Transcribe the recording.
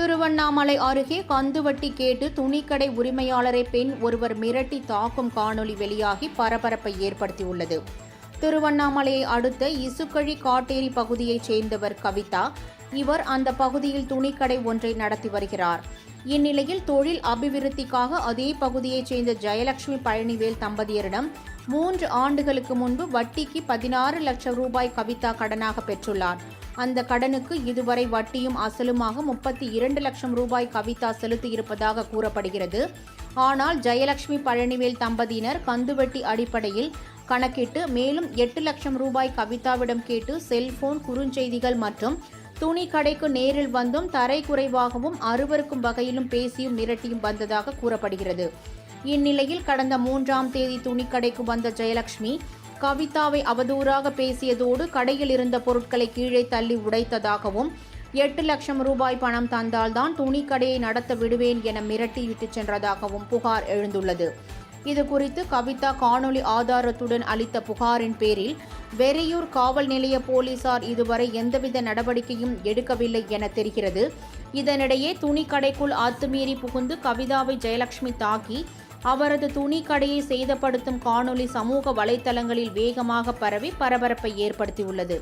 திருவண்ணாமலை அருகே கந்துவட்டி கேட்டு துணிக்கடை உரிமையாளரை பெண் ஒருவர் மிரட்டி தாக்கும் காணொளி வெளியாகி பரபரப்பை ஏற்படுத்தியுள்ளது. திருவண்ணாமலையை அடுத்த இசுக்கழி காட்டேரி பகுதியைச் சேர்ந்தவர் கவிதா. இவர் அந்த பகுதியில் துணிக்கடை ஒன்றை நடத்தி வருகிறார். இந்நிலையில் தொழில் அபிவிருத்திக்காக அதே பகுதியைச் சேர்ந்த ஜெயலட்சுமி பழனிவேல் தம்பதியரிடம் மூன்று ஆண்டுகளுக்கு முன்பு வட்டிக்கு பதினாறு லட்சம் ரூபாய் கவிதா கடனாக பெற்றுள்ளார். அந்த கடனுக்கு இதுவரை வட்டியும் அசலுமாக முப்பத்தி இரண்டு லட்சம் ரூபாய் கவிதா செலுத்தியிருப்பதாக கூறப்படுகிறது. ஆனால் ஜெயலட்சுமி பழனிவேல் தம்பதியினர் கந்துவட்டி அடிப்படையில் கணக்கிட்டு மேலும் எட்டு லட்சம் ரூபாய் கவிதாவிடம் கேட்டு செல்போன் குறுஞ்செய்திகள் மற்றும் துணி கடைக்கு நேரில் வந்தும் தரை குறைவாகவும் அருவருக்கும் வகையிலும் பேசியும் மிரட்டியும் வந்ததாக கூறப்படுகிறது. இந்நிலையில் கடந்த மூன்றாம் தேதி துணிக்கடைக்கு வந்த ஜெயலட்சுமி கவிதாவை அவதூறாக பேசியதோடு கடையில் இருந்த பொருட்களை கீழே தள்ளி உடைத்ததாகவும் எட்டு லட்சம் ரூபாய் பணம் தந்தால்தான் துணிக்கடையை நடத்த விடுவேன் என மிரட்டிவிட்டு சென்றதாகவும் புகார் எழுந்துள்ளது. இது குறித்து கவிதா காணொலி ஆதாரத்துடன் அளித்த புகாரின் பேரில் வெறையூர் காவல் நிலைய போலீசார் இதுவரை எந்தவித நடவடிக்கையும் எடுக்கவில்லை என தெரிகிறது. இதனிடையே துணி கடைக்குள் அத்துமீறி புகுந்து கவிதாவை ஜெயலட்சுமி தாக்கி அவரது துணி கடையை சேதப்படுத்தும் காணொளி சமூக வலைதளங்களில் வேகமாக பரவி பரபரப்பை ஏற்படுத்தியுள்ளது.